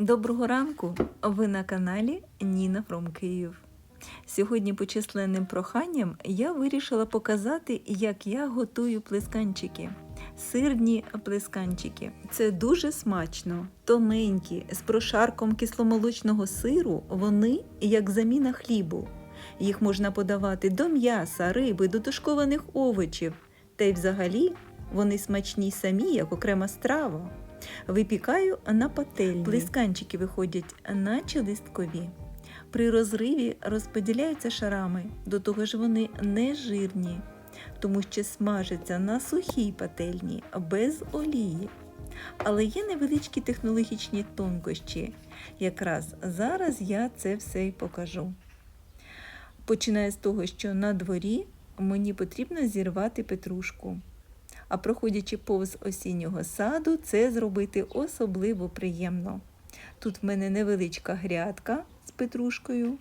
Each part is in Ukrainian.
Доброго ранку! Ви на каналі Ніна Фром Київ. Сьогодні по численним проханням я вирішила показати, як я готую плесканчики. Сирні плесканчики. Це дуже смачно, тоненькі, з прошарком кисломолочного сиру, вони як заміна хлібу. Їх можна подавати до м'яса, риби, до тушкованих овочів. Та й взагалі вони смачні самі, як окрема страва. Випікаю на пательні. Плесканчики виходять наче листкові. При розриві розподіляються шарами, до того ж вони не жирні, тому що смажаться на сухій пательні без олії. Але є невеличкі технологічні тонкощі. Якраз зараз я це все і покажу. Починаю з того, що на дворі мені потрібно зірвати петрушку. А проходячи повз осіннього саду, це зробити особливо приємно. Тут в мене невеличка грядка з петрушкою.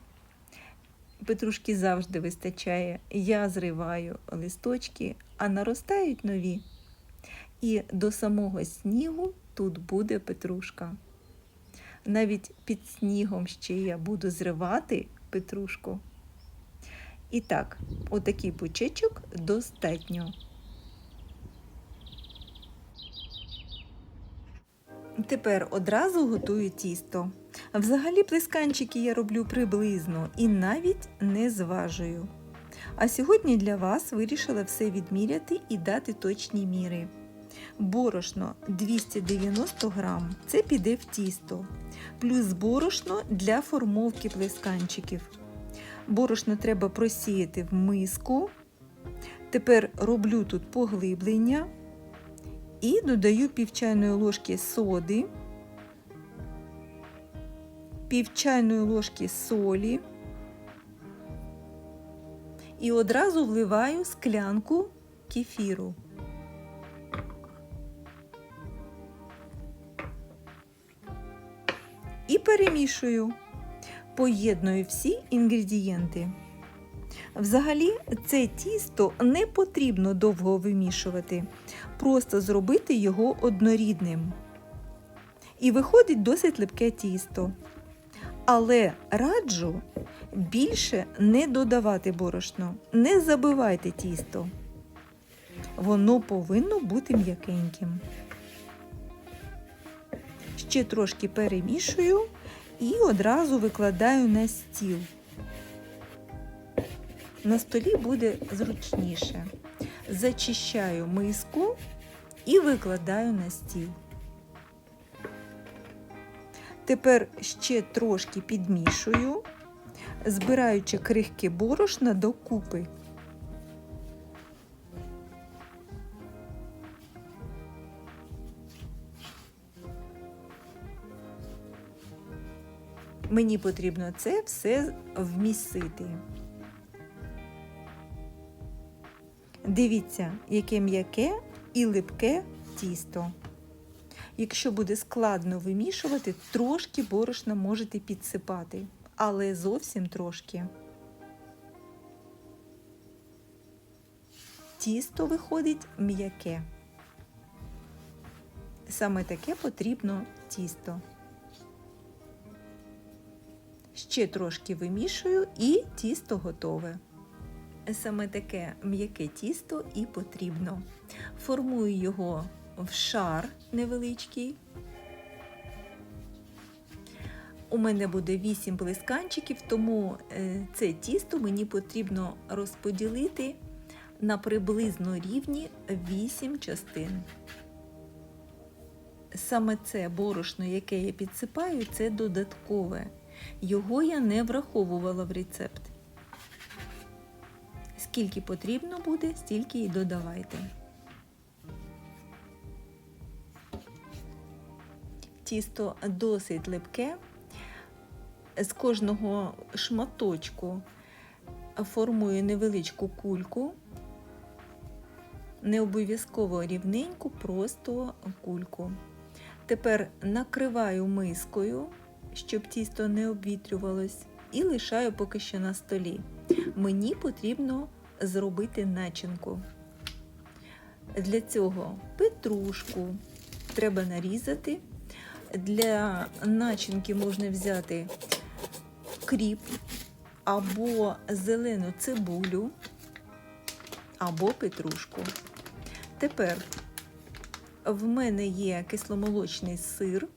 Петрушки завжди вистачає. Я зриваю листочки, а наростають нові. І до самого снігу тут буде петрушка. Навіть під снігом ще я буду зривати петрушку. І так, отакий пучечок достатньо. Тепер одразу готую тісто. Взагалі плесканчики я роблю приблизно і навіть не зважую. А сьогодні для вас вирішила все відміряти і дати точні міри. Борошно 290 грам, це піде в тісто, плюс борошно для формовки плесканчиків. Борошно треба просіяти в миску. Тепер роблю тут поглиблення. І додаю пів чайної ложки соди, пів чайної ложки солі і одразу вливаю склянку кефіру. І перемішую, поєдную всі інгредієнти. Взагалі, це тісто не потрібно довго вимішувати, просто зробити його однорідним. І виходить досить липке тісто. Але раджу більше не додавати борошно, не забивайте тісто. Воно повинно бути м'якеньким. Ще трошки перемішую і одразу викладаю на стіл на столі буде зручніше. Зачищаю миску і викладаю на стіл. Тепер ще трошки підмішую, збираючи крихки борошна докупи. Мені потрібно це все вмісити. Дивіться, яке м'яке і липке тісто. Якщо буде складно вимішувати, трошки борошна можете підсипати, але зовсім трошки. Тісто виходить м'яке. Саме таке потрібно тісто. Ще трошки вимішую і тісто готове. Саме таке м'яке тісто і потрібно. Формую його в шар невеличкий. У мене буде 8 блисканчиків, тому е, це тісто мені потрібно розподілити на приблизно рівні 8 частин. Саме це борошно, яке я підсипаю, це додаткове. Його я не враховувала в рецепт. Скільки потрібно буде, стільки і додавайте. Тісто досить липке. З кожного шматочку формую невеличку кульку, не обов'язково рівненьку, просто кульку. Тепер накриваю мискою, щоб тісто не обвітрювалось, і лишаю поки що на столі. Мені потрібно зробити начинку. Для цього петрушку треба нарізати, Для начинки можна взяти кріп або зелену цибулю, або петрушку. Тепер в мене є кисломолочний сир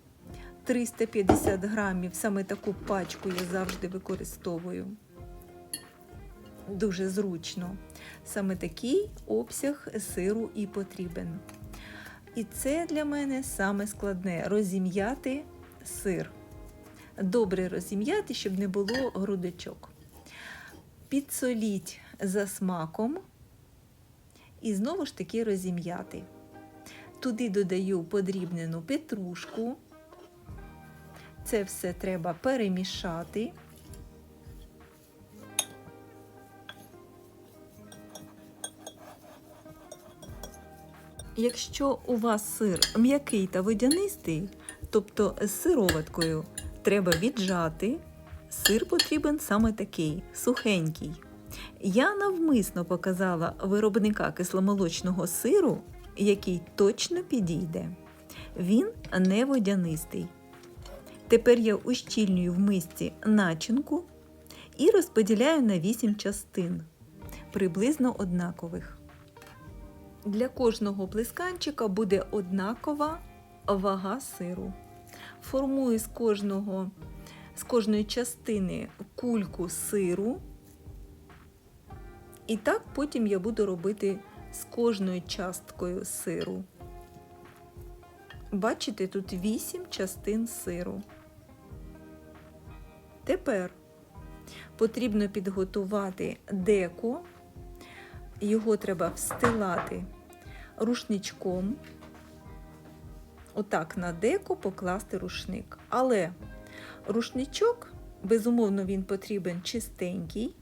350 грамів. Саме таку пачку я завжди використовую. Дуже зручно. Саме такий обсяг сиру і потрібен. І це для мене саме складне розім'яти сир. Добре розім'яти, щоб не було грудочок. Підсоліть за смаком і знову ж таки розім'яти. Туди додаю подрібнену петрушку. Це все треба перемішати. Якщо у вас сир м'який та водянистий, тобто з сироваткою, треба віджати. Сир потрібен саме такий сухенький. Я навмисно показала виробника кисломолочного сиру, який точно підійде. Він не водянистий. Тепер я ущільнюю в мисці начинку і розподіляю на 8 частин, приблизно однакових. Для кожного плесканчика буде однакова вага сиру. Формую з, кожного, з кожної частини кульку сиру. І так потім я буду робити з кожною часткою сиру. Бачите, тут 8 частин сиру. Тепер потрібно підготувати деко. Його треба встилати рушничком. Отак на деко покласти рушник. Але рушничок, безумовно, він потрібен чистенький,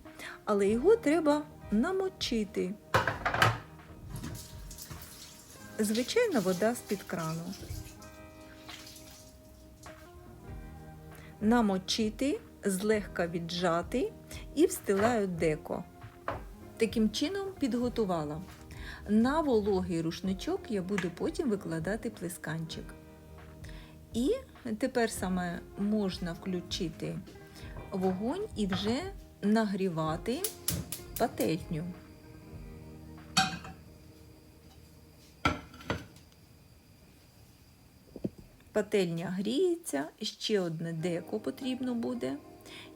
але його треба намочити. Звичайна вода з-під крану. Намочити, злегка віджати і встилаю деко. Таким чином підготувала. На вологий рушничок я буду потім викладати плесканчик. І тепер саме можна включити вогонь і вже нагрівати пательню. Пательня гріється, ще одне деко потрібно буде.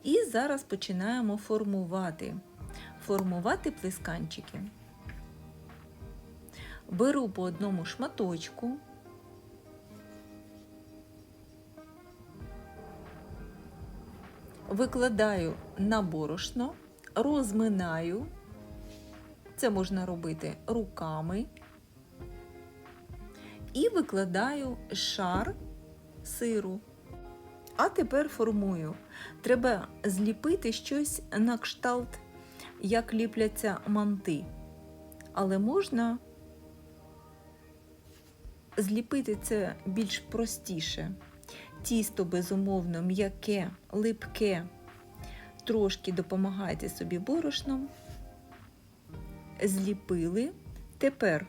І зараз починаємо формувати. Формувати плесканчики. Беру по одному шматочку. Викладаю на борошно, розминаю. Це можна робити руками. І викладаю шар сиру. А тепер формую. Треба зліпити щось на кшталт, як ліпляться манти. Але можна зліпити це більш простіше. Тісто, безумовно, м'яке, липке. Трошки допомагайте собі борошном. Зліпили. Тепер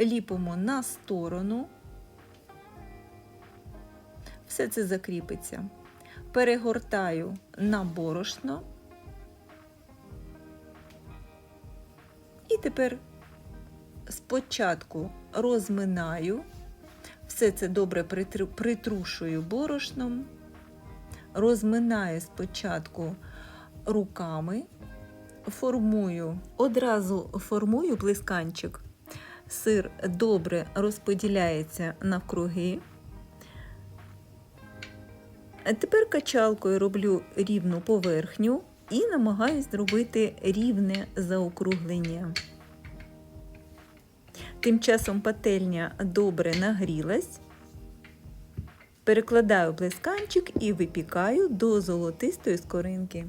ліпимо на сторону. Все це закріпиться. Перегортаю на борошно. Тепер спочатку розминаю, все це добре притрушую борошном, розминаю спочатку руками, формую, одразу формую плесканчик, сир добре розподіляється навкруги. Тепер качалкою роблю рівну поверхню і намагаюсь зробити рівне заокруглення. Тим часом пательня добре нагрілась. Перекладаю плесканчик і випікаю до золотистої скоринки.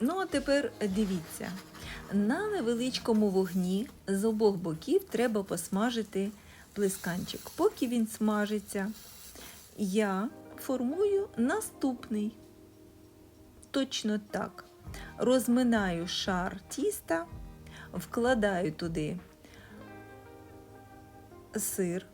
Ну, а тепер дивіться, на невеличкому вогні з обох боків треба посмажити плесканчик. Поки він смажиться, я формую наступний. Точно так. Розминаю шар тіста, вкладаю туди сир.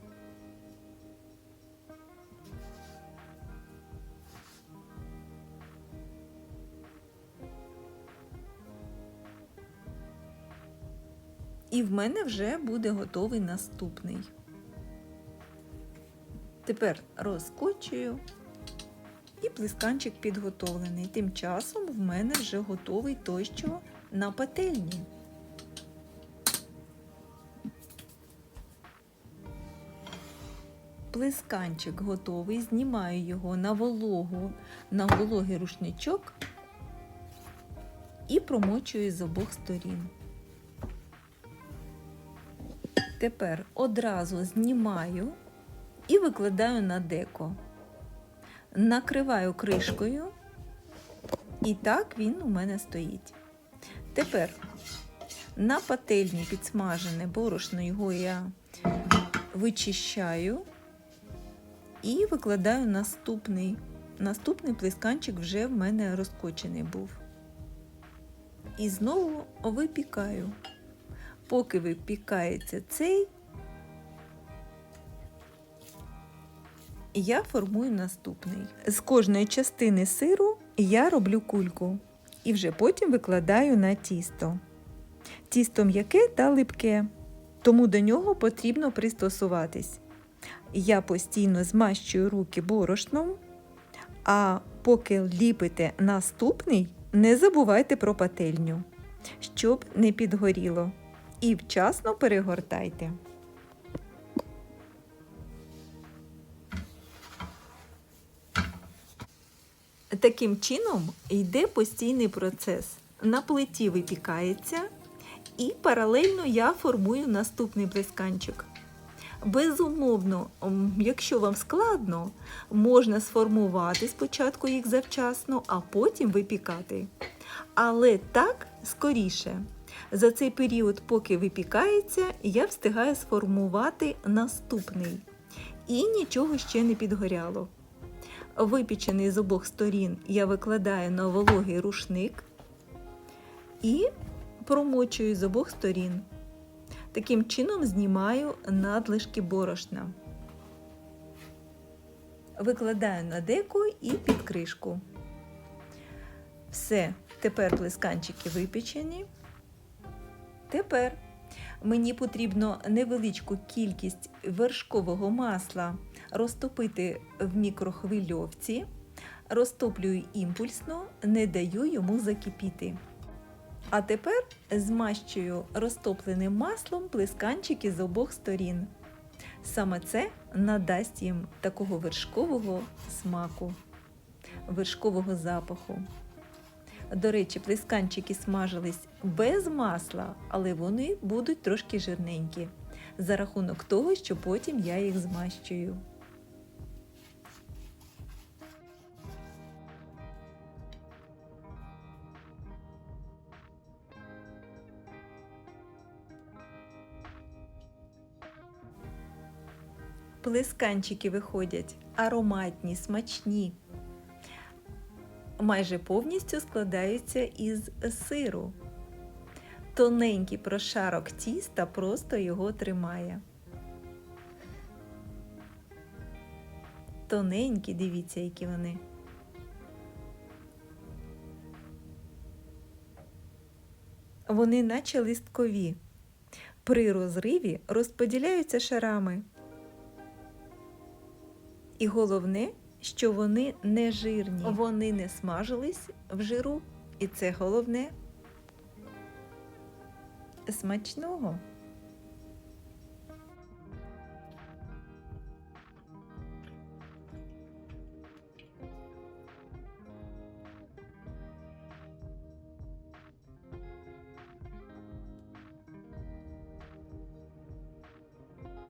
І в мене вже буде готовий наступний. Тепер розкочую і плесканчик підготовлений. Тим часом в мене вже готовий той, що на пательні. Плесканчик готовий, знімаю його на вологу, на вологий рушничок і промочую з обох сторін. Тепер одразу знімаю і викладаю на деко. Накриваю кришкою, і так він у мене стоїть. Тепер на пательні підсмажене борошно його я вичищаю і викладаю наступний. Наступний плесканчик вже в мене розкочений був. І знову випікаю. Поки випікається цей, я формую наступний. З кожної частини сиру я роблю кульку і вже потім викладаю на тісто. Тісто м'яке та липке, тому до нього потрібно пристосуватись. Я постійно змащую руки борошном, а поки ліпите наступний, не забувайте про пательню, щоб не підгоріло. І вчасно перегортайте. Таким чином йде постійний процес. На плиті випікається, і паралельно я формую наступний блисканчик. Безумовно, якщо вам складно, можна сформувати спочатку їх завчасно, а потім випікати. Але так скоріше. За цей період, поки випікається, я встигаю сформувати наступний. І нічого ще не підгоряло. Випічений з обох сторін я викладаю на вологий рушник і промочую з обох сторін. Таким чином знімаю надлишки борошна. Викладаю на деко і під кришку. Все, тепер плесканчики випечені. Тепер мені потрібно невеличку кількість вершкового масла розтопити в мікрохвильовці, розтоплюю імпульсно, не даю йому закипіти. А тепер змащую розтопленим маслом плесканчики з обох сторін. Саме це надасть їм такого вершкового смаку, вершкового запаху. До речі, плесканчики смажились без масла, але вони будуть трошки жирненькі за рахунок того, що потім я їх змащую. Плесканчики виходять ароматні, смачні. Майже повністю складаються із сиру. Тоненький прошарок тіста просто його тримає. Тоненькі, дивіться, які вони. Вони наче листкові. При розриві розподіляються шарами. І головне, що вони не жирні. Вони не смажились в жиру, і це головне. Смачного!